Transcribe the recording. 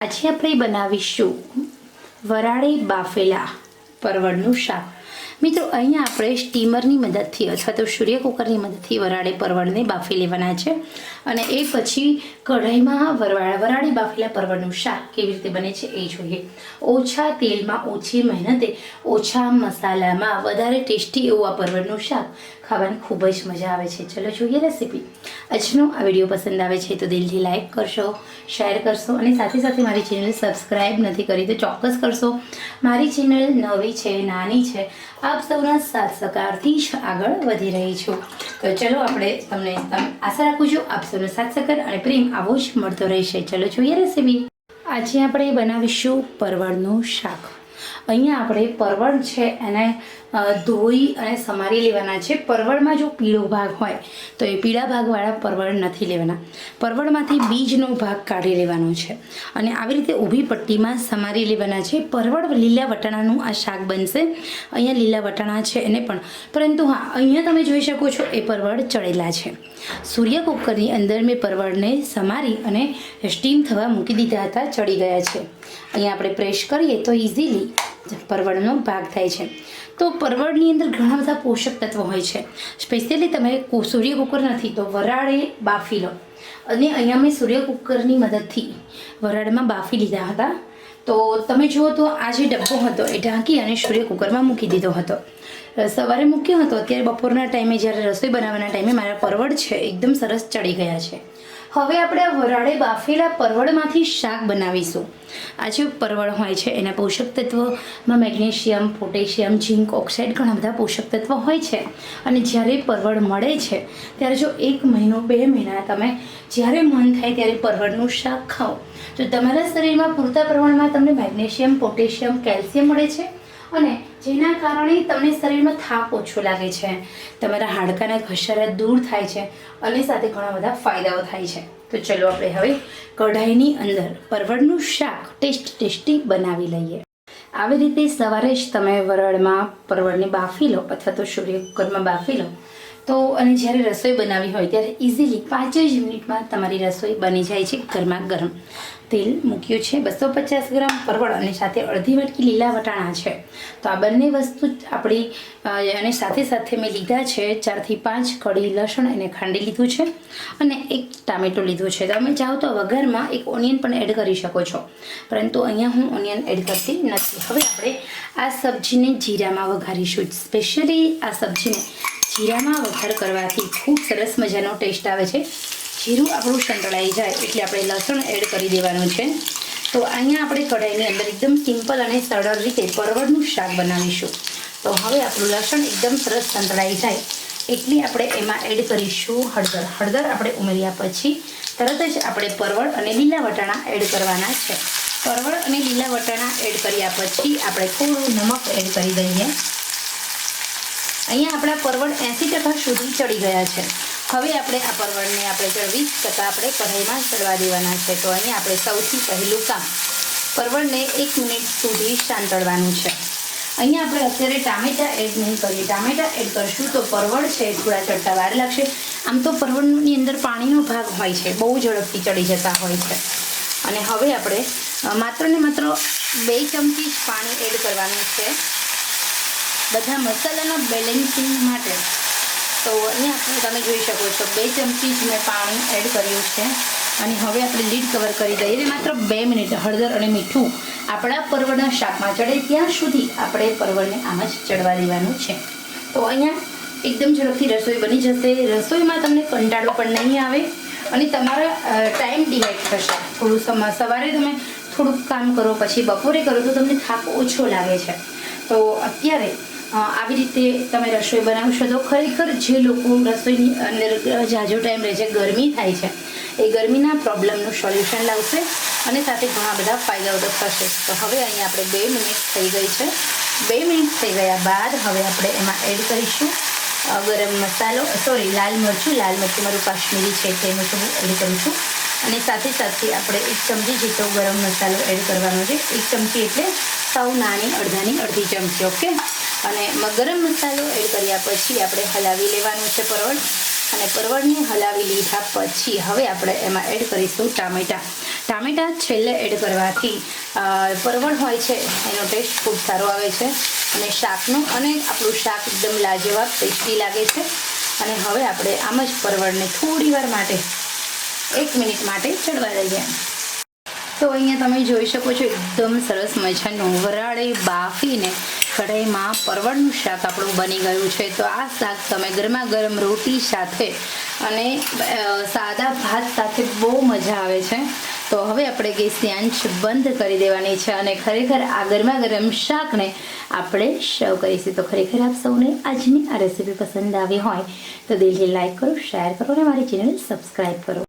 આજે આપણે બનાવીશું વરાળી બાફેલા પરવળનું શાક. મિત્રો, અહીંયા આપણે સ્ટીમરની મદદથી અથવા તો સૂર્ય કુકરની મદદથી વરાળી પરવળને બાફી લેવાના છે અને એ પછી કઢાઈમાં વરાળ વરાળી બાફેલા પરવળનું શાક કેવી રીતે બને છે એ જોઈએ. ઓછા તેલમાં, ઓછી મહેનતે, ઓછા મસાલામાં વધારે ટેસ્ટી એવું આ પરવળનું શાક ખાવાની ખૂબ જ મજા આવે છે. ચલો જોઈએ રેસીપી. આજનો આ વીડિયો પસંદ આવે છે તો દિલથી લાઈક કરશો, શેર કરશો અને સાથે સાથે મારી ચેનલ સબસ્ક્રાઈબ નથી કરી તો ચોક્કસ કરશો. મારી ચેનલ નવી છે, નાની છે આપ સૌના સાથ સહકારથી જ આગળ વધી રહી છું. તો ચલો આપણે તમને આશા રાખું છું આપ સૌનો સાથ સહકાર અને પ્રેમ આવો જ મળતો રહેશે. ચલો જોઈએ રેસીપી આજે આપણે બનાવીશું પરવળનું શાક. અહીંયા આપણે પરવળ છે એને ધોઈ અને સમારી લેવાના છે. પરવળમાં જો પીળો ભાગ હોય, તો એ પીળા ભાગવાળા પરવળ નથી લેવાના. પરવળમાંથી બીજનો ભાગ કાઢી લેવાનો છે. અને આવી રીતે ઊભી પટ્ટીમાં સમારી લેવાના છે. પરવળ લીલા વટાણાનું આ શાક બનશે. અહીંયા લીલા વટાણા છે એને પણ. પરંતુ હા, અહીંયા તમે જોઈ શકો છો એ પરવળ ચડેલા છે. સૂર્ય કુકરની અંદર મેં પરવળને સમારી અને સ્ટીમ થવા મૂકી દીધા હતા, ચડી ગયા છે. અહીંયા આપણે પ્રેસ કરીએ તો ઇઝીલી પરવળનો ભાગ થાય છે. તો પરવળની અંદર ઘણા બધા પોષક તત્વો હોય છે. સ્પેશિયલી તમે સૂર્ય કુકર નથી, તો વરાળે બાફી લો. અને અહીંયા મેં સૂર્ય કુકરની મદદથી વરાળમાં બાફી લીધા હતા. તો તમે જુઓ તો આ જે ડબ્બો હતો, એ ઢાંકી અને સૂર્ય કુકરમાં મૂકી દીધો હતો. સવારે મૂક્યો હતો, અત્યારે બપોરના ટાઈમે જ્યારે રસોઈ બનાવવાના ટાઈમે મારા પરવળ છે, એકદમ સરસ ચડી ગયા છે. હવે આપણે આ વરાળે બાફેલા પરવળમાંથી શાક બનાવીશું. આ જે પરવળ હોય છે, એના પોષક તત્વમાં મેગ્નેશિયમ, પોટેશિયમ, ઝીંક, ઓક્સાઇડ ઘણા બધા પોષક તત્વો હોય છે. અને જ્યારે પરવળ મળે છે, ત્યારે જો એક મહિનો, બે મહિના તમે જ્યારે મન થાય ત્યારે પરવળનું શાક ખાઓ. તો તમારા શરીરમાં પૂરતા પ્રમાણમાં તમને મેગ્નેશિયમ, પોટેશિયમ, કેલ્શિયમ મળે છે? અને જેના કારણે તમને શરીરમાં થાક ઓછો લાગે છે. તમારા હાડકાના ઘસારા દૂર થાય છે અને સાથે ઘણા બધા ફાયદાઓ થાય છે. તો ચલો આપણે હવે કઢાઈની અંદર પરવળનું શાક ટેસ્ટ ટેસ્ટી બનાવી લઈએ. આવી રીતે સવારે જ તમે વરાળમાં પરવળને બાફી લો અથવા તો સૂર્ય કુકરમાં બાફી લો. તો અને જ્યારે રસોઈ બનાવી હોય ત્યારે ઇઝીલી પાંચ જ મિનિટમાં તમારી રસોઈ બની જાય છે ગરમા ગરમ તેલ મૂક્યું છે. બસો પચાસ ગ્રામ પરવળ અને સાથે અડધી વાટકી લીલા વટાણા છે. તો આ બંને વસ્તુ આપણી અને સાથે સાથે મેં લીધા છે ચારથી પાંચ કડી લસણ એને ખાંડી લીધું છે અને એક ટામેટો લીધું છે. તમે ચાહો તો વઘારમાં એક ઓનિયન પણ એડ કરી શકો છો. પરંતુ અહીંયા હું ઓનિયન એડ કરતી નથી. હવે આપણે આ સબ્જીને જીરામાં વઘારીશું. સ્પેશિયલી આ સબ્જીને જીરામાં વઘાર કરવાથી ખૂબ સરસ મજાનો ટેસ્ટ આવે છે. જીરું આપણું સંતળાઈ જાય એટલે આપણે લસણ એડ કરી દેવાનું છે. તો અહીંયા આપણે કઢાઈની અંદર એકદમ સિમ્પલ અને સરળ રીતે પરવળનું શાક બનાવીશું. તો હવે આપણું લસણ એકદમ સરસ સંતળાઈ જાય એટલી આપણે એમાં એડ કરીશું હળદર. હળદર આપણે ઉમેર્યા પછી તરત જ આપણે પરવળ અને લીલા વટાણા એડ કરવાના છે. પરવળ અને લીલા વટાણા એડ કર્યા પછી આપણે થોડું નમક એડ કરી દઈએ. અહીંયા આપણા પરવળ એંસી ટકા સુધી ચડી ગયા છે. હવે આપણે આ પરવળને આપણે ચડવી તથા આપણે કઢાઈમાં ચડવા દેવાના છે. તો અહીં આપણે સૌથી પહેલું કામ, પરવળને એક મિનિટ સુધી શાંતળવાનું છે. અહીંયા આપણે અત્યારે ટામેટા એડ નહીં કરીએ. ટામેટા એડ કરશું તો પરવળ છે, થોડા ચડતા વાર લાગશે. આમ તો પરવળની અંદર પાણીનો ભાગ હોય છે, બહુ ઝડપથી ચડી જતા હોય છે. અને હવે આપણે માત્ર ને માત્ર બે ચમચી જ પાણી એડ કરવાનું છે. બધા મસાલાના બેલેન્સિંગ માટે તો અહીંયા તમે જોઈ શકો છો, બે ચમચી જ મેં પાણી એડ કર્યું છે. અને હવે આપણે લીડ કવર કરી દઈએ. માત્ર બે મિનિટ, હળદર અને મીઠું. આપણા પરવળના શાકમાં ચડે ત્યાં સુધી આપણે પરવળને આમ જ ચડવા દેવાનું છે. તો અહીંયા એકદમ ઝડપથી રસોઈ બની જશે. રસોઈમાં તમને કંટાળો પણ નહીં આવે અને તમારા ટાઈમ ડિવાઈડ થશે. થોડું સમય સવારે તમે થોડુંક કામ કરો, પછી બપોરે કરો, તો તમને થાક ઓછો લાગે છે. તો અત્યારે આવી રીતે તમે રસોઈ બનાવશો તો ખરેખર જે લોકો રસોઈની અંદર ઝાઝો ટાઈમ રહે છે, ગરમી થાય છે, એ ગરમીના પ્રોબ્લેમનું સોલ્યુશન લાવશે અને સાથે ઘણા બધા ફાયદાઓ થશે. તો હવે અહીંયા આપણે બે મિનિટ થઈ ગઈ છે. બે મિનિટ થઈ ગયા બાદ હવે આપણે એમાં એડ કરીશું. ગરમ મસાલો સોરી લાલ મરચું. લાલ મરચું મારું કાશ્મીરી છે તેનું તો હું એડ કરું છું. અને સાથે સાથે આપણે એક ચમચી જેટલો ગરમ મસાલો એડ કરવાનો છે. એક ચમચી એટલે સૌ નાની અડધાની અડધી ચમચી, ઓકે? અને ગરમ મસાલો એડ કર્યા પછી આપણે હલાવી લેવાનું છે પરવળ અને પરવળને હલાવી લીધા પછી હવે આપણે એમાં એડ કરીશું ટામેટાં. ટામેટાં છેલ્લે એડ કરવાથી પરવળ હોય છે, એનો ટેસ્ટ ખૂબ સારો આવે છે. અને શાકનું, અને આપણું શાક એકદમ લાજવાબ ટેસ્ટી લાગે છે. અને હવે આપણે આમ જ પરવળને થોડી વાર માટે, એક મિનિટ માટે ચડવા દઈએ. તો અહીંયા તમે જોઈ શકો છો, એકદમ સરસ મજાનું વરાળે બાફીને કઢાઈમાં પરવળનું શાક આપણું બની ગયું છે. તો આ શાક તમે ગરમા ગરમ રોટી સાથે અને સાદા ભાત સાથે બહુ મજા આવે છે. તો હવે આપણે ગેસની આંચ બંધ કરી દેવાની છે અને ખરેખર આ ગરમા ગરમ શાકને આપણે સર્વ કરીશું. તો ખરેખર આપ સૌને આજની આ રેસીપી પસંદ આવી હોય તો દિલથી લાઈક કરો શેર કરો અને મારી ચેનલ સબસ્ક્રાઈબ કરો.